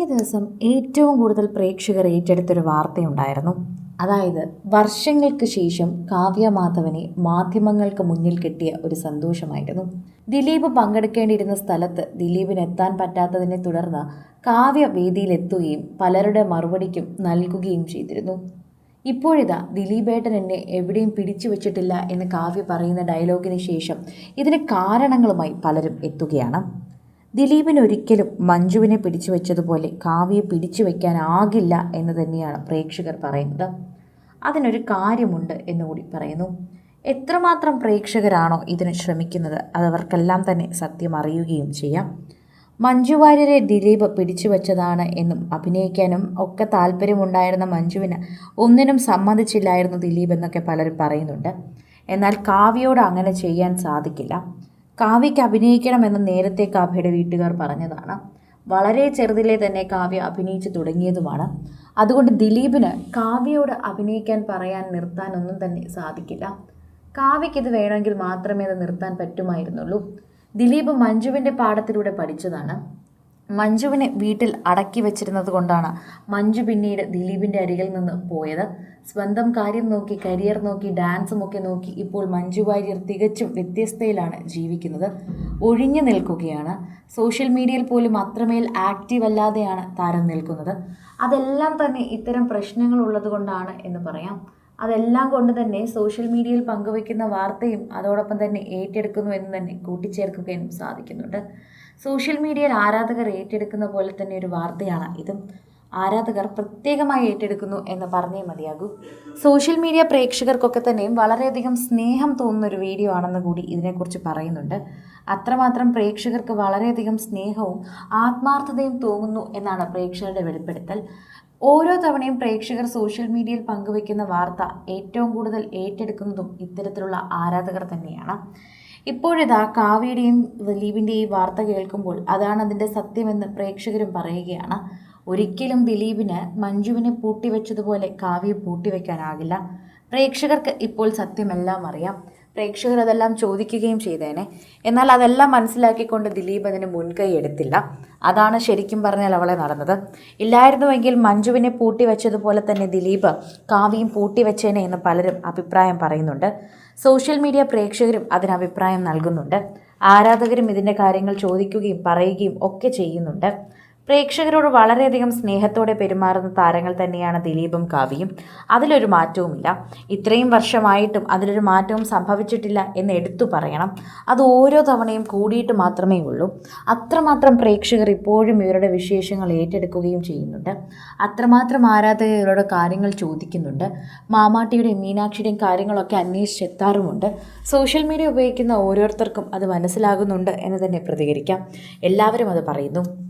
കഴിഞ്ഞ ദിവസം ഏറ്റവും കൂടുതൽ പ്രേക്ഷകർ ഏറ്റെടുത്തൊരു വാർത്തയുണ്ടായിരുന്നു. അതായത് വർഷങ്ങൾക്ക് ശേഷം കാവ്യ മാധവനെ മാധ്യമങ്ങൾക്ക് മുന്നിൽ കിട്ടിയ ഒരു സന്തോഷമായിരുന്നു. ദിലീപ് പങ്കെടുക്കേണ്ടിയിരുന്ന സ്ഥലത്ത് ദിലീപിന് എത്താൻ പറ്റാത്തതിനെ തുടർന്ന് കാവ്യ വേദിയിലെത്തുകയും പലരുടെ മറുപടിക്കും നൽകുകയും ചെയ്തിരുന്നു. ഇപ്പോഴിതാ ദിലീപേട്ടൻ എന്നെ എവിടെയും പിടിച്ചു വച്ചിട്ടില്ല എന്ന് കാവ്യ പറയുന്ന ഡയലോഗിന് ശേഷം ഇതിന് കാരണങ്ങളുമായി പലരും എത്തുകയാണ്. ദിലീപിന് ഒരിക്കലും മഞ്ജുവിനെ പിടിച്ചു വെച്ചതുപോലെ കാവ്യയെ പിടിച്ചു വയ്ക്കാനാകില്ല എന്ന് തന്നെയാണ് പ്രേക്ഷകർ പറയുന്നത്. അതിനൊരു കാര്യമുണ്ട് എന്നുകൂടി പറയുന്നു. എത്രമാത്രം പ്രേക്ഷകരാണോ ഇതിന് ശ്രമിക്കുന്നത് അതവർക്കെല്ലാം തന്നെ സത്യം അറിയുകയും ചെയ്യാം. മഞ്ജു വാര്യരെ ദിലീപ് പിടിച്ചു വച്ചതാണ് എന്നും അഭിനയിക്കാനും ഒക്കെ താല്പര്യമുണ്ടായിരുന്ന മഞ്ജുവിന് ഒന്നിനും സമ്മതിച്ചില്ലായിരുന്നു ദിലീപ് എന്നൊക്കെ പലരും പറയുന്നുണ്ട്. എന്നാൽ കാവ്യയോട് അങ്ങനെ ചെയ്യാൻ സാധിക്കില്ല. കാവ്യയ്ക്ക് അഭിനയിക്കണമെന്ന് നേരത്തെ കാവ്യയുടെ വീട്ടുകാർ പറഞ്ഞതാണ്. വളരെ ചെറുതിലെ തന്നെ കാവ്യ അഭിനയിച്ചു തുടങ്ങിയതുമാണ്. അതുകൊണ്ട് ദിലീപിന് കാവ്യയോട് അഭിനയിക്കാൻ പറയാൻ നിർത്താനൊന്നും തന്നെ സാധിക്കില്ല. കാവ്യയ്ക്ക് ഇത് വേണമെങ്കിൽ മാത്രമേ അത് നിർത്താൻ പറ്റുമായിരുന്നുള്ളൂ. ദിലീപ് മഞ്ജുവിന്റെ പാഠത്തിലൂടെ പഠിച്ചതാണ്. മഞ്ജുവിനെ വീട്ടിൽ അടക്കി വെച്ചിരുന്നത് കൊണ്ടാണ് മഞ്ജു പിന്നീട് ദിലീപിന്റെ അരികിൽ നിന്ന് പോയത്. സ്വന്തം കാര്യം നോക്കി കരിയർ നോക്കി ഡാൻസും ഒക്കെ നോക്കി ഇപ്പോൾ മഞ്ജു വാര്യർ തികച്ചും വ്യത്യസ്തയിലാണ് ജീവിക്കുന്നത്. ഒഴിഞ്ഞു നിൽക്കുകയാണ്. സോഷ്യൽ മീഡിയയിൽ പോലും അത്രമേൽ ആക്റ്റീവ് അല്ലാതെയാണ് താരം നിൽക്കുന്നത്. അതെല്ലാം തന്നെ ഇത്തരം പ്രശ്നങ്ങൾ ഉള്ളത് കൊണ്ടാണ് എന്ന് പറയാം. അതെല്ലാം കൊണ്ട് തന്നെ സോഷ്യൽ മീഡിയയിൽ പങ്കുവയ്ക്കുന്ന വാർത്തയും അതോടൊപ്പം തന്നെ ഏറ്റെടുക്കുന്നു എന്ന് തന്നെ കൂട്ടിച്ചേർക്കുകയും സാധിക്കുന്നുണ്ട്. സോഷ്യൽ മീഡിയയിൽ ആരാധകർ ഏറ്റെടുക്കുന്ന പോലെ തന്നെ ഒരു വാർത്തയാണ് ഇതും. ആരാധകർ പ്രത്യേകമായി ഏറ്റെടുക്കുന്നു എന്ന് പറഞ്ഞേ മതിയാകൂ. സോഷ്യൽ മീഡിയ പ്രേക്ഷകർക്കൊക്കെ തന്നെയും വളരെയധികം സ്നേഹം തോന്നുന്ന ഒരു വീഡിയോ ആണെന്ന് കൂടി ഇതിനെക്കുറിച്ച് പറയുന്നുണ്ട്. അത്രമാത്രം പ്രേക്ഷകർക്ക് വളരെയധികം സ്നേഹവും ആത്മാർത്ഥതയും തോന്നുന്നു എന്നാണ് പ്രേക്ഷകരുടെ വെളിപ്പെടുത്തൽ. ഓരോ തവണയും പ്രേക്ഷകർ സോഷ്യൽ മീഡിയയിൽ പങ്കുവെക്കുന്ന വാർത്ത ഏറ്റവും കൂടുതൽ ഏറ്റെടുക്കുന്നതും ഇത്തരത്തിലുള്ള ആരാധകർ തന്നെയാണ്. ഇപ്പോഴിതാ കാവ്യയുടെയും ദിലീപിന്റെയും വാർത്ത കേൾക്കുമ്പോൾ അതാണ് അതിന്റെ സത്യമെന്ന് പ്രേക്ഷകരും പറയുകയാണ്. ഒരിക്കലും ദിലീപിന് മഞ്ജുവിനെ പൂട്ടിവെച്ചതുപോലെ കാവ്യ പൂട്ടിവെക്കാനാകില്ല. പ്രേക്ഷകർക്ക് ഇപ്പോൾ സത്യമെല്ലാം അറിയാം. പ്രേക്ഷകർ അതെല്ലാം ചോദിക്കുകയും ചെയ്തേനെ. എന്നാൽ അതെല്ലാം മനസ്സിലാക്കിക്കൊണ്ട് ദിലീപ് അതിന് മുൻകൈ എടുത്തില്ല. അതാണ് ശരിക്കും പറഞ്ഞാൽ അവളെ നടന്നത്. ഇല്ലായിരുന്നുവെങ്കിൽ മഞ്ജുവിനെ പൂട്ടി വെച്ചതുപോലെ തന്നെ ദിലീപ് കാവ്യയും പൂട്ടിവെച്ചേനെ എന്ന് പലരും അഭിപ്രായം പറയുന്നുണ്ട്. സോഷ്യൽ മീഡിയ പ്രേക്ഷകരും അതിന് അഭിപ്രായം നൽകുന്നുണ്ട്. ആരാധകരും ഇതിന്റെ കാര്യങ്ങൾ ചോദിക്കുകയും പറയുകയും ഒക്കെ ചെയ്യുന്നുണ്ട്. പ്രേക്ഷകരോട് വളരെയധികം സ്നേഹത്തോടെ പെരുമാറുന്ന താരങ്ങൾ തന്നെയാണ് ദിലീപും കാവ്യയും. അതിലൊരു മാറ്റവുമില്ല. ഇത്രയും വർഷമായിട്ടും അതിലൊരു മാറ്റവും സംഭവിച്ചിട്ടില്ല എന്ന് എടുത്തു പറയണം. അത് ഓരോ തവണയും കൂടിയിട്ട് മാത്രമേ ഉള്ളൂ. അത്രമാത്രം പ്രേക്ഷകർ ഇപ്പോഴും ഇവരുടെ വിശേഷങ്ങൾ ഏറ്റെടുക്കുകയും ചെയ്യുന്നുണ്ട്. അത്രമാത്രം ആരാധകർ ഇവരുടെ കാര്യങ്ങൾ ചോദിക്കുന്നുണ്ട്. മാമാട്ടിയുടെയും മീനാക്ഷിയുടെയും കാര്യങ്ങളൊക്കെ അന്വേഷിച്ചെത്താറുമുണ്ട് സോഷ്യൽ മീഡിയ ഉപയോഗിക്കുന്ന ഓരോരുത്തർക്കും അത് മനസ്സിലാകുന്നുണ്ട് എന്ന് തന്നെ പ്രതികരിക്കാം. എല്ലാവരും അത് പറയുന്നു.